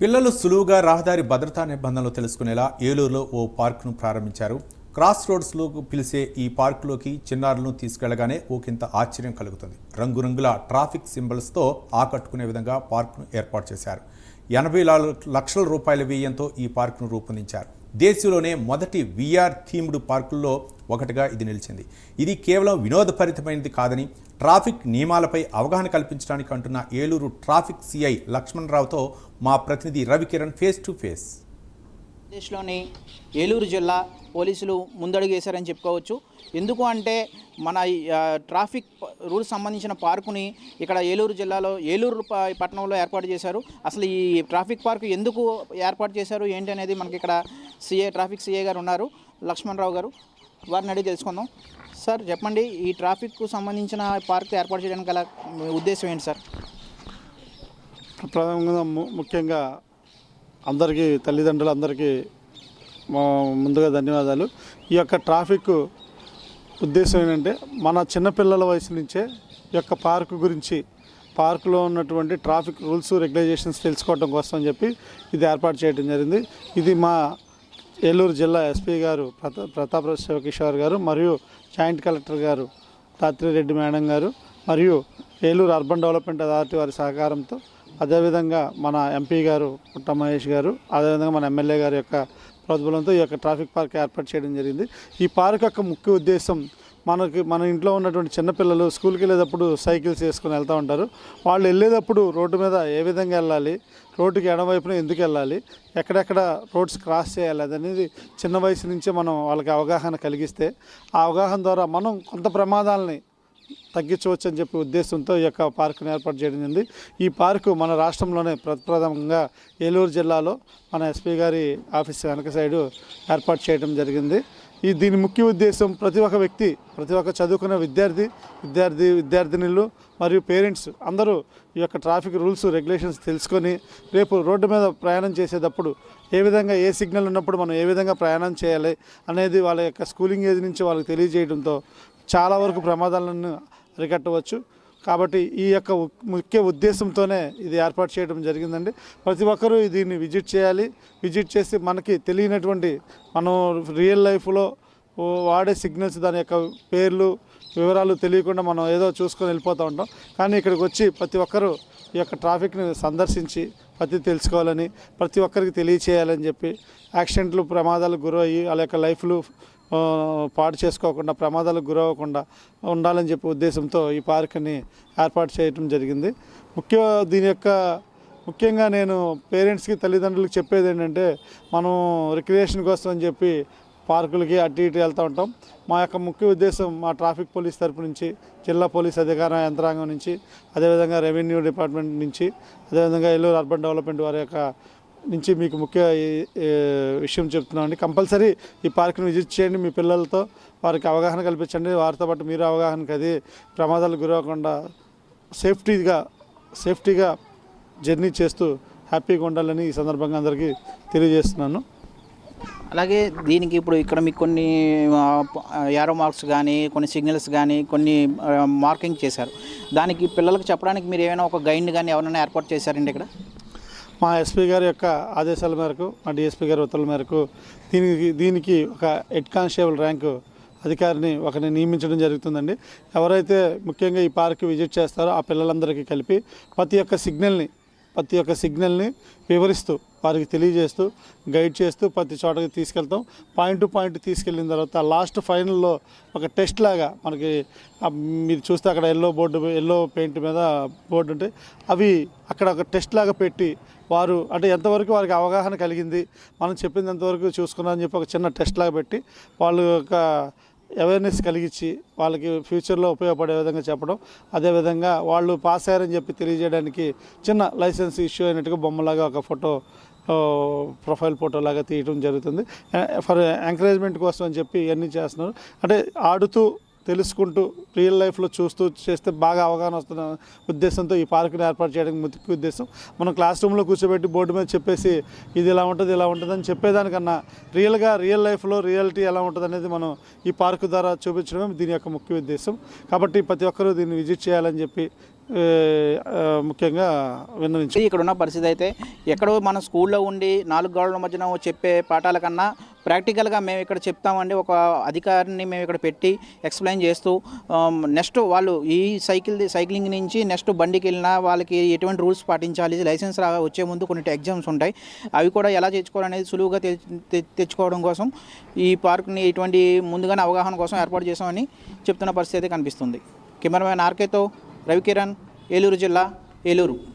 పిల్లలు సులువుగా రహదారి భద్రతా నిబంధనలు తెలుసుకునేలా ఏలూరులో ఓ పార్కును ప్రారంభించారు. క్రాస్ రోడ్స్లో పిలిచే ఈ పార్కులోకి చిన్నారులను తీసుకెళ్ళగానే ఓకింత ఆశ్చర్యం కలుగుతుంది. రంగురంగుల ట్రాఫిక్ సింబల్స్తో ఆకట్టుకునే విధంగా పార్కును ఏర్పాటు చేశారు. ఎనభై నాలుగు లక్షల రూపాయల వ్యయంతో ఈ పార్కును రూపొందించారు. దేశంలోనే మొదటి విఆర్ థీమ్డ్ పార్కుల్లో ఒకటిగా ఇది నిలిచింది. ఇది కేవలం వినోదభరితమైనది కాదని ట్రాఫిక్ నియమాలపై అవగాహన కల్పించడానికి అంటున్న ఏలూరు ట్రాఫిక్ సిఐ లక్ష్మణరావుతో మా ప్రతినిధి రవికిరణ్ ఫేస్ టు ఫేస్. దేశంలోని ఏలూరు జిల్లా పోలీసులు ముందడుగు వేశారని చెప్పుకోవచ్చు. ఎందుకు అంటే మన ఈ, ట్రాఫిక్ రూల్స్ సంబంధించిన పార్కుని ఇక్కడ ఏలూరు జిల్లాలో ఏలూరు పట్టణంలో ఏర్పాటు చేశారు. అసలు ఈ ట్రాఫిక్ పార్క్ ఎందుకు ఏర్పాటు చేశారు? ఏంటి అనేది మనకి ఇక్కడ సిఏ ట్రాఫిక్ సిఏ గారు ఉన్నారు. లక్ష్మణరావు గారు వారిని అడిగి తెలుసుకుందాం. సార్ చెప్పండి ఈ ట్రాఫిక్కు సంబంధించిన పార్క్ ఏర్పాటు చేయడానికి గల ఉద్దేశం ఏంటి సార్? ప్రధానంగా ము- ముఖ్యంగా అందరికీ తల్లిదండ్రులందరికీ ముందుగా ధన్యవాదాలు. ఈ యొక్క ట్రాఫిక్ ఉద్దేశం ఏంటంటే మన చిన్నపిల్లల వయసు నుంచే ఈ యొక్క పార్కు గురించి పార్కులో ఉన్నటువంటి ట్రాఫిక్ రూల్స్ రెగ్యులేషన్స్ తెలుసుకోవడం కోసం అని చెప్పి ఇది ఏర్పాటు చేయడం జరిగింది. ఇది మా ఏలూరు జిల్లా ఎస్పీ గారు ప్రతా ప్రతాప్ శివకిషోర్ గారు మరియు జాయింట్ కలెక్టర్ గారు తాత్రిరెడ్డి మేడం గారు మరియు ఏలూరు అర్బన్ డెవలప్మెంట్ అథారిటీ వారి సహకారంతో అదేవిధంగా మన ఎంపీ గారు పుట్ట మహేష్ గారు అదేవిధంగా మన ఎమ్మెల్యే గారి యొక్క ప్రోద్బలంతో ఈ యొక్క ట్రాఫిక్ పార్క్ ఏర్పాటు చేయడం జరిగింది. ఈ పార్క్ యొక్క ముఖ్య ఉద్దేశం మనకి మన ఇంట్లో ఉన్నటువంటి చిన్నపిల్లలు స్కూల్కి వెళ్ళేటప్పుడు సైకిల్స్ వేసుకొని వెళ్తూ ఉంటారు. వాళ్ళు వెళ్ళేటప్పుడు రోడ్డు మీద ఏ విధంగా వెళ్ళాలి రోడ్డుకి ఎడమవైపున ఎందుకు వెళ్ళాలి ఎక్కడెక్కడ రోడ్స్ క్రాస్ చేయాలి అనేది చిన్న వయసు నుంచే మనం వాళ్ళకి అవగాహన కలిగిస్తే ఆ అవగాహన ద్వారా మనం కొంత ప్రమాదాలని తగ్గించవచ్చు అని చెప్పి ఉద్దేశంతో ఈ యొక్క పార్కును ఏర్పాటు చేయడం జరిగింది. ఈ పార్కు మన రాష్ట్రంలోనే ప్రప్రథమంగా ఏలూరు జిల్లాలో మన ఎస్పీ గారి ఆఫీస్ వెనక సైడు ఏర్పాటు చేయడం జరిగింది. ఈ దీని ముఖ్య ఉద్దేశం ప్రతి ఒక్క వ్యక్తి ప్రతి ఒక్క చదువుకున్న విద్యార్థి విద్యార్థి విద్యార్థినులు మరియు పేరెంట్స్ అందరూ ఈ యొక్క ట్రాఫిక్ రూల్స్ రెగ్యులేషన్స్ తెలుసుకొని రేపు రోడ్డు మీద ప్రయాణం చేసేటప్పుడు ఏ విధంగా ఏ సిగ్నల్ ఉన్నప్పుడు మనం ఏ విధంగా ప్రయాణం చేయాలి అనేది వాళ్ళ యొక్క స్కూలింగ్ ఏజ్ నుంచి వాళ్ళకి తెలియజేయడంతో చాలా వరకు ప్రమాదాలను అరికట్టవచ్చు. కాబట్టి ఈ యొక్క ముఖ్య ఉద్దేశంతోనే ఇది ఏర్పాటు చేయడం జరిగిందండి. ప్రతి ఒక్కరూ దీన్ని విజిట్ చేయాలి. విజిట్ చేసి మనకి తెలియనటువంటి మనం రియల్ లైఫ్లో వాడే సిగ్నల్స్ దాని యొక్క పేర్లు వివరాలు తెలియకుండా మనం ఏదో చూసుకొని వెళ్ళిపోతూ ఉంటాం. కానీ ఇక్కడికి వచ్చి ప్రతి ఒక్కరూ ఈ యొక్క ట్రాఫిక్ని సందర్శించి ప్రతి తెలుసుకోవాలని ప్రతి ఒక్కరికి తెలియచేయాలని చెప్పి యాక్సిడెంట్లు ప్రమాదాలకు గురయ్యి వాళ్ళ యొక్క లైఫ్లు పాడు చేసుకోకుండా ప్రమాదాలకు గురవ్వకుండా ఉండాలని చెప్పే ఉద్దేశంతో ఈ పార్క్ని ఏర్పాటు చేయడం జరిగింది. ముఖ్య దీని యొక్క ముఖ్యంగా నేను పేరెంట్స్కి తల్లిదండ్రులకు చెప్పేది ఏంటంటే మనం రిక్రియేషన్ కోసం అని చెప్పి పార్కులకి అటు ఇటు వెళ్తూ ఉంటాం. మా యొక్క ముఖ్య ఉద్దేశం మా ట్రాఫిక్ పోలీస్ తరపు నుంచి జిల్లా పోలీస్ అధికార యంత్రాంగం నుంచి అదేవిధంగా రెవెన్యూ డిపార్ట్మెంట్ నుంచి అదేవిధంగా ఏలూరు అర్బన్ డెవలప్మెంట్ వారి యొక్క నుంచి మీకు ముఖ్య విషయం చెప్తున్నామండి. కంపల్సరీ ఈ పార్క్ని విజిట్ చేయండి మీ పిల్లలతో. వారికి అవగాహన కల్పించండి. వారితో పాటు మీరు అవగాహనకి అది ప్రమాదాలకు గురవకుండా సేఫ్టీగా సేఫ్టీగా జర్నీ చేస్తూ హ్యాపీగా ఉండాలని ఈ సందర్భంగా అందరికీ తెలియజేస్తున్నాను. అలాగే దీనికి ఇప్పుడు ఇక్కడ మీకు కొన్ని యారో మార్క్స్ కానీ కొన్ని సిగ్నల్స్ కానీ కొన్ని మార్కింగ్ చేశారు. దానికి పిల్లలకు చెప్పడానికి మీరు ఏమైనా ఒక గైడ్ కానీ ఎవరైనా ఏర్పాటు చేశారండి ఇక్కడ? మా ఎస్పీ గారి యొక్క ఆదేశాల మేరకు మా డిఎస్పీ గారి ఉత్తర్వుల మేరకు దీనికి దీనికి ఒక హెడ్ కానిస్టేబుల్ ర్యాంకు అధికారిని ఒకరిని నియమించడం జరుగుతుందండి. ఎవరైతే ముఖ్యంగా ఈ పార్క్ విజిట్ చేస్తారో ఆ పిల్లలందరికీ కలిపి ప్రతి ఒక్క సిగ్నల్ని ప్రతి ఒక్క సిగ్నల్ని వివరిస్తూ వారికి తెలియజేస్తూ గైడ్ చేస్తూ ప్రతి చోటకి తీసుకెళ్తాం. పాయింట్ టు పాయింట్ తీసుకెళ్ళిన తర్వాత లాస్ట్ ఫైనల్లో ఒక టెస్ట్ లాగా మనకి మీరు చూస్తే అక్కడ ఎల్లో బోర్డు ఎల్లో పెయింట్ మీద బోర్డు ఉంటే అవి అక్కడ ఒక టెస్ట్ లాగా పెట్టి వారు అంటే ఎంతవరకు వారికి అవగాహన కలిగింది మనం చెప్పింది ఎంతవరకు చూసుకున్నామని చెప్పి ఒక చిన్న టెస్ట్ లాగా పెట్టి వాళ్ళు ఒక అవేర్నెస్ కలిగించి వాళ్ళకి ఫ్యూచర్లో ఉపయోగపడే విధంగా చెప్పడం. అదేవిధంగా వాళ్ళు పాస్ అయ్యారని చెప్పి తెలియజేయడానికి చిన్న లైసెన్స్ ఇష్యూ అయినట్టుగా బొమ్మలాగా ఒక ఫోటో ప్రొఫైల్ ఫోటో లాగా తీయడం జరుగుతుంది. ఫర్ ఎంకరేజ్మెంట్ కోసం అని చెప్పి ఇవన్నీ చేస్తున్నారు. అంటే ఆడుతూ తెలుసుకుంటూ రియల్ లైఫ్లో చూస్తూ చేస్తే బాగా అవగాహన వస్తున్న ఉద్దేశంతో ఈ పార్కుని ఏర్పాటు చేయడానికి ముఖ్య ఉద్దేశం. మనం క్లాస్ రూమ్లో కూర్చోబెట్టి బోర్డు మీద చెప్పేసి ఇది ఇలా ఉంటుంది ఇలా ఉంటుంది అని చెప్పేదానికన్నా రియల్గా రియల్ లైఫ్లో రియాలిటీ ఎలా ఉంటుంది అనేది మనం ఈ పార్కు ద్వారా చూపించడమే దీని యొక్క ముఖ్య ఉద్దేశం. కాబట్టి ప్రతి ఒక్కరూ దీన్ని విజిట్ చేయాలని చెప్పి ముఖ్యంగా విన్నవించు ఇక్కడ ఉన్న పరిస్థితి అయితే ఎక్కడో మన స్కూల్లో ఉండి నాలుగు గోడల మధ్యన చెప్పే పాఠాల కన్నా ప్రాక్టికల్గా మేము ఇక్కడ చెప్తామండి. ఒక అధికారిని మేము ఇక్కడ పెట్టి ఎక్స్ప్లెయిన్ చేస్తూ నెక్స్ట్ వాళ్ళు ఈ సైకిల్ సైక్లింగ్ నుంచి నెక్స్ట్ బండికి వెళ్ళినా వాళ్ళకి ఎటువంటి రూల్స్ పాటించాలి లైసెన్స్ రా వచ్చే ముందు కొన్ని ఎగ్జామ్స్ ఉంటాయి. అవి కూడా ఎలా తెచ్చుకోవాలనేది సులువుగా తె- తెచ్చుకోవడం కోసం ఈ పార్క్ని ఇటువంటి ముందుగానే అవగాహన కోసం ఏర్పాటు చేసామని చెప్తున్న పరిస్థితి అయితే కనిపిస్తుంది. కెమెరామెన్ ఆర్కేతో రవికిరణ్ ఏలూరు జిల్లా ఏలూరు.